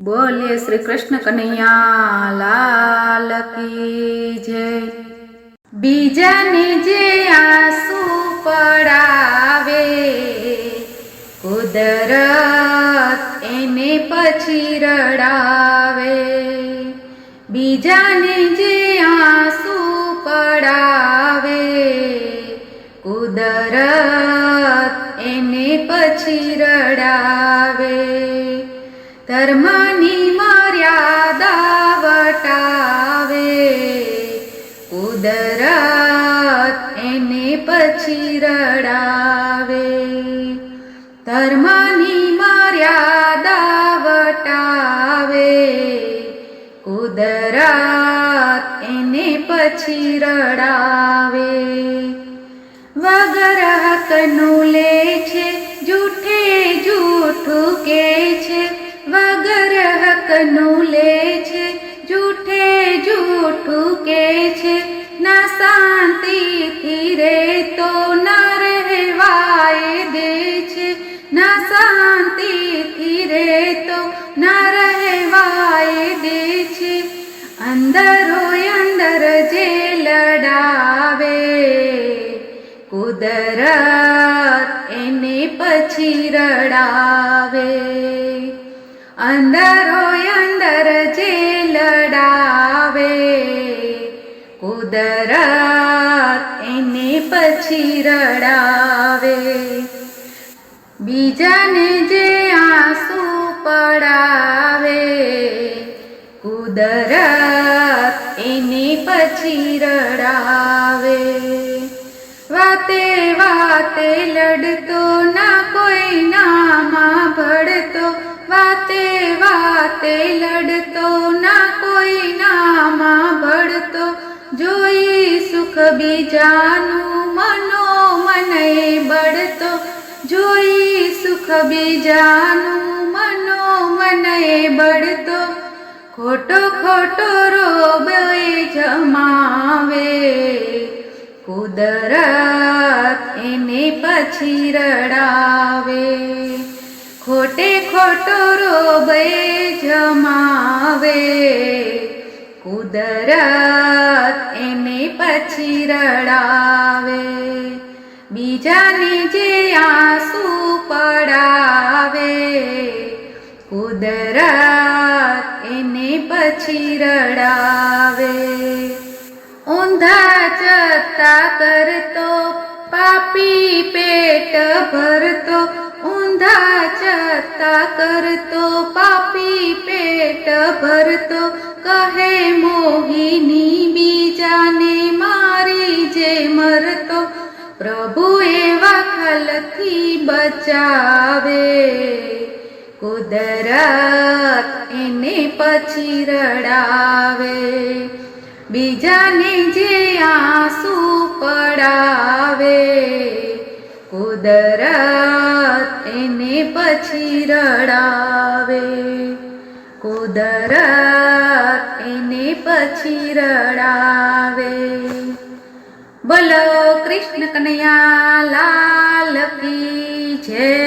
બોલીએ શ્રી કૃષ્ણ કનૈયા લાલ કી જય. બીજાને જે આંસુ પડાવે, કુદરત એને પછી રડાવે. બીજાને જે આંસુ પડાવે, કુદરત એને પછી રડાવે. ધર્મની મર્યાદા વટાવે કુદરત એને પછી રડાવે. ધર્મની મર્યાદા વટાવે કુદરત એને પછી રડાવે. વગર હકનું લે છે, જૂઠે જૂઠું કે છે. વગર હકનું લે છે, જૂઠે જૂઠું કે છે, ના શાંતિથી રે તો ના રહેવાય દે છે, ના શાંતિથી રે તો ના રહેવાય દે છે. અંદરો અંદર જે લડાવે, કુદરત એને પછી રડાવે. અંદરો અંદર જે લડાવે કુદરત એને પછી રડાવે. બીજાને જે આંસુ પડાવે. કુદરત એને પછી રડાવે. વાતે વાતે લડતો ના કોઈ નામાં ભળતો વાતે વાતે લડતો ના કોઈ નામાં બળતો. જોઈ સુખ બીજાનું મનો મને બળતો. જોઈ સુખ બીજાનું મનો મને બળતો. ખોટો ખોટો રોબ જમાવે. કુદરત એને પછી રડાવે. ખોટે ખોટો રોબે જમાવે. કુદરત એને પછી રડાવે. બીજાની જે આંસુ પડાવે. કુદરત એને પછી રડાવે. ઊંધા જતા કરતો, પાપી પેટ ભરતો ઊંધા ચત્તા કરતો, પાપી પેટ ભરતો, કહે મોહિની, બીજાને મારી જે મરતો પ્રભુ એવા ખલથી બચાવે. કુદરત એને પછી રડાવે. બીજાને જે આંસુ પડાવે. કુદરત પછી રડાવે કુદરત એને પછી રડાવે બોલો કૃષ્ણ કનૈયા લાલ કી જય.